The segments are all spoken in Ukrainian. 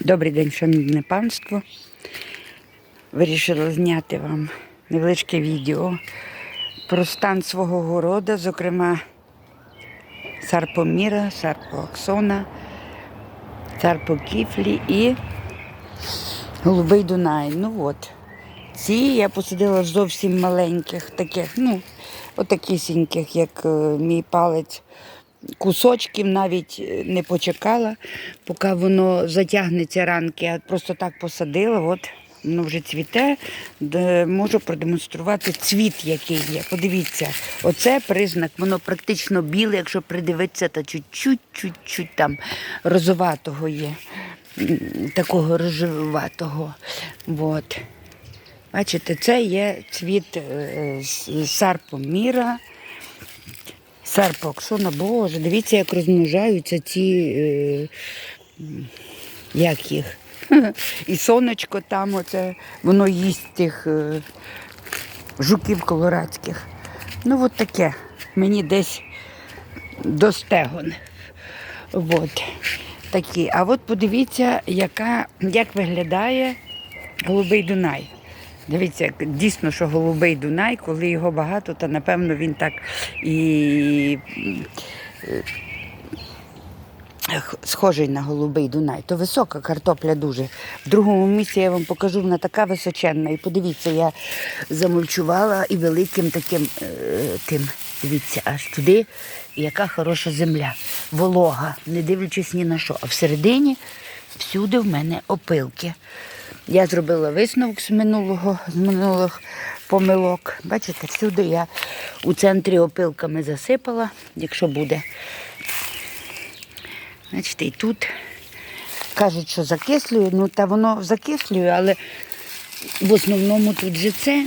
Добрий день, шановне панство. Вирішила зняти вам невеличке відео про стан свого города, зокрема Сарпоміра, Сарпоаксона, Сарпокіфлі і Голубий Дунай. Ну от. Ці я посадила зовсім маленьких, таких, ну, отакісіньких, як е, мій палець кусочків навіть е, не почекала, поки воно затягнеться ранки, а просто так посадила. От воно вже цвіте. Можу продемонструвати цвіт, який є. Подивіться, оце признак, воно практично біле, якщо придивитися, то чуть-чуть, там розоватого є. Такого рожеватого. От. Бачите, це є цвіт е, з- сарпоміра. Серпо Оксона, Боже, дивіться, як розмножаються ці, е, як їх. І сонечко там, оце, воно їсть тих е, жуків колорадських. Ну, от таке. Мені десь до стегон. От. Такі. А от подивіться, яка, як виглядає голубий Дунай. Дивіться, дійсно, що голубий Дунай, коли його багато, то напевно він так і е, схожий на голубий Дунай. То висока картопля дуже. В другому місці я вам покажу, вона така височенна. І подивіться, я замульчувала і великим таким е, тим. Дивіться, аж туди, яка хороша земля, волога, не дивлячись ні на що. А всередині всюди в мене опилки. Я зробила висновок з минулого, з минулих помилок. Бачите, всюди я у центрі опилками засипала, якщо буде. Бачите, і тут кажуть, що закислює, ну та воно закислює, але в основному тут же це.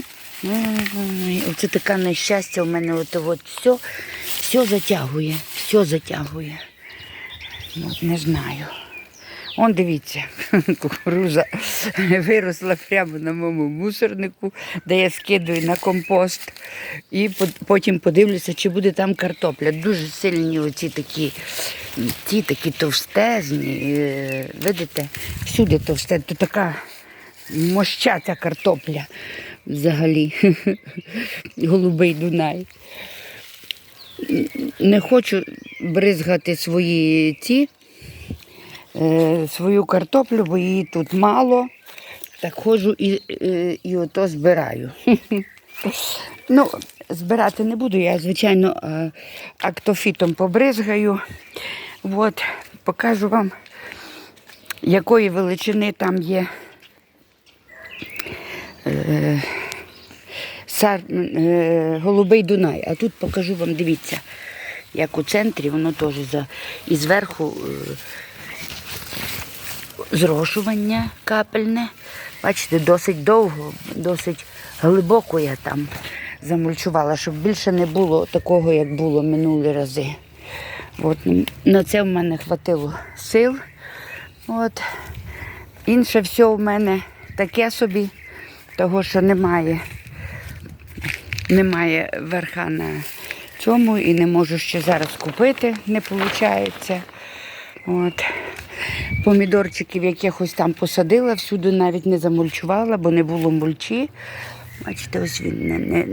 Оце таке нещастя в мене от, от все, все затягує, все затягує. От не знаю. Он дивіться, кукуруза виросла прямо на моєму мусорнику, де я скидую на компост. І потім подивлюся, чи буде там картопля. Дуже сильні оці такі, ті такі товстезні. е, Видите, всюди товсте. То така мощата картопля взагалі. Голубий Дунай. Не хочу бризгати свої ці е, свою картоплю, бо її тут мало. Так ходжу і, е, і ото збираю. ну, збирати не буду, я, звичайно, е, актофітом побризгаю. От, покажу вам, якої величини там є. Е, сар, е, голубий Дунай. А тут покажу вам, дивіться, як у центрі, воно теж і зверху е, зрошування капельне. Бачите, досить довго, досить глибоко я там замульчувала, щоб більше не було такого, як було минулі рази. От, на це в мене хватило сил. От. Інше все в мене таке собі, того, що немає, немає верха на цьому і не можу ще зараз купити, не виходить. От. Помідорчиків якихось там посадила, всюди навіть не замульчувала, бо не було мульчі. Бачите, ось він не- не-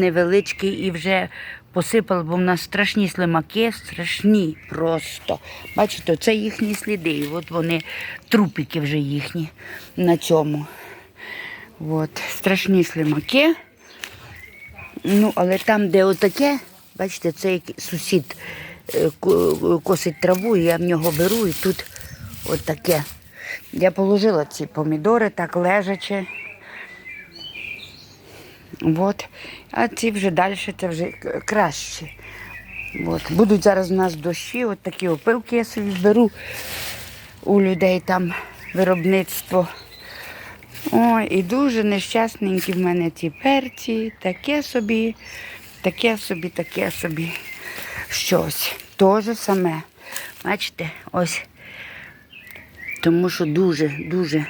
невеличкий і вже посипала, бо в нас страшні слимаки, страшні просто. Бачите, це їхні сліди. І от вони, трупики вже їхні на цьому. От, страшні слимаки. Ну, але там, де отаке, бачите, це сусід е, косить траву, я в нього беру, і тут отаке. Я положила ці помідори так лежачи. От. А ці вже далі, це вже краще. От. Будуть зараз у нас дощі, от такі опилки я собі беру у людей там виробництво. Ой, і дуже нещасненькі в мене ці перці, таке собі, таке собі, таке собі щось. Теж саме. Бачите, ось. Тому що дуже, дуже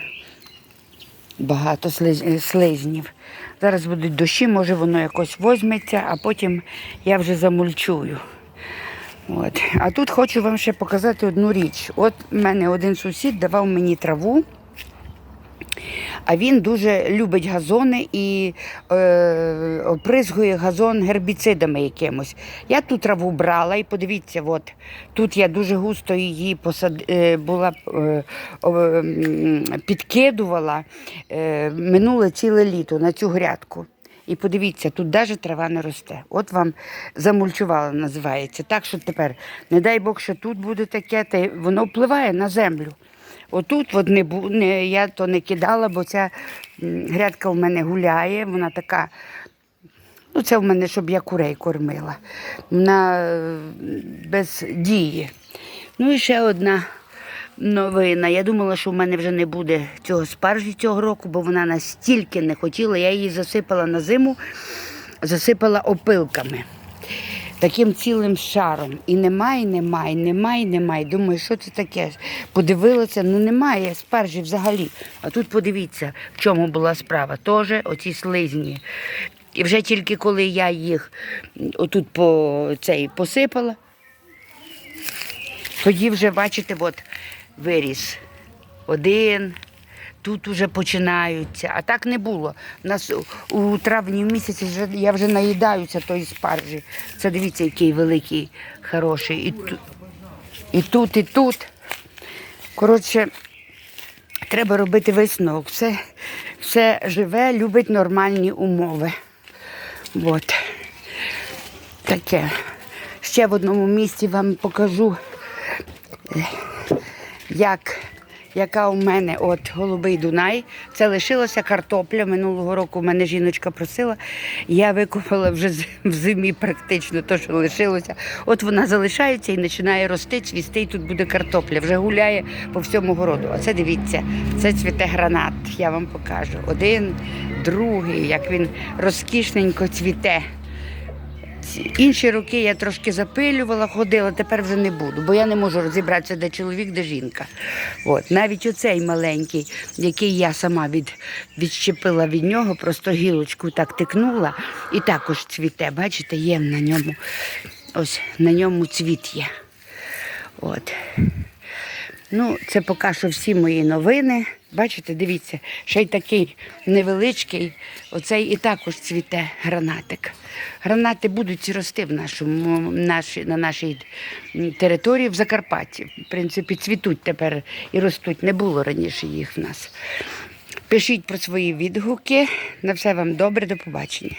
багато е, слизнів. Зараз будуть дощі, може воно якось возьметься, а потім я вже замульчую. От. А тут хочу вам ще показати одну річ. От в мене один сусід давав мені траву. А він дуже любить газони і е, опризгує газон гербіцидами якимось. Я ту траву брала і подивіться, от, тут я дуже густо її посад... е, була, е, підкидувала е, минуле ціле літо на цю грядку. І подивіться, тут навіть трава не росте. От вам замульчувала, називається. Так що тепер, не дай Бог, що тут буде таке, та воно впливає на землю. Отут от не, не, я то не кидала, бо ця грядка в мене гуляє, вона така. Ну, це в мене, щоб я курей кормила. Вона е, без дії. Ну і ще одна новина. Я думала, що в мене вже не буде цього спаржі цього року, бо вона настільки не хотіла. Я її засипала на зиму, засипала опилками. Таким цілим шаром. І немає, немає, немає, немає. Думаю, що це таке? Подивилася, ну немає спаржі взагалі. А тут подивіться, в чому була справа. Теж оці слизні. І вже тільки коли я їх отут по цей посипала, тоді вже, бачите, от виріс один. Тут уже починаються, а так не було. У нас у- травні місяці вже, я вже наїдаюся тої спаржі. Це дивіться, який великий, хороший. І, ту- і тут, і тут. Коротше, треба робити висновок. Все, все живе, любить нормальні умови. От. Таке. Ще в одному місці вам покажу, е, як, яка у мене от голубий Дунай. Це лишилася картопля. Минулого року в мене жіночка просила. Я викопала вже в зимі практично те, що лишилося. От вона залишається і починає рости, цвісти, і тут буде картопля. Вже гуляє по всьому городу. А це дивіться, це цвіте гранат. Я вам покажу. Один, другий, як він розкішненько цвіте. Інші роки я трошки запилювала, ходила, тепер вже не буду, бо я не можу розібратися, де чоловік, де жінка. От. Навіть оцей маленький, який я сама від, відщепила від нього, просто гілочку так тикнула і також цвіте. Бачите, є на ньому, ось на ньому цвіт є. От. Ну, це поки що всі мої новини. Бачите, дивіться, ще й такий невеличкий, оцей і також цвіте гранатик. Гранати будуть рости в нашому, наші, на нашій території в Закарпатті. В принципі, цвітуть тепер і ростуть. Не було раніше їх в нас. Пишіть про свої відгуки. На все вам добре, до побачення.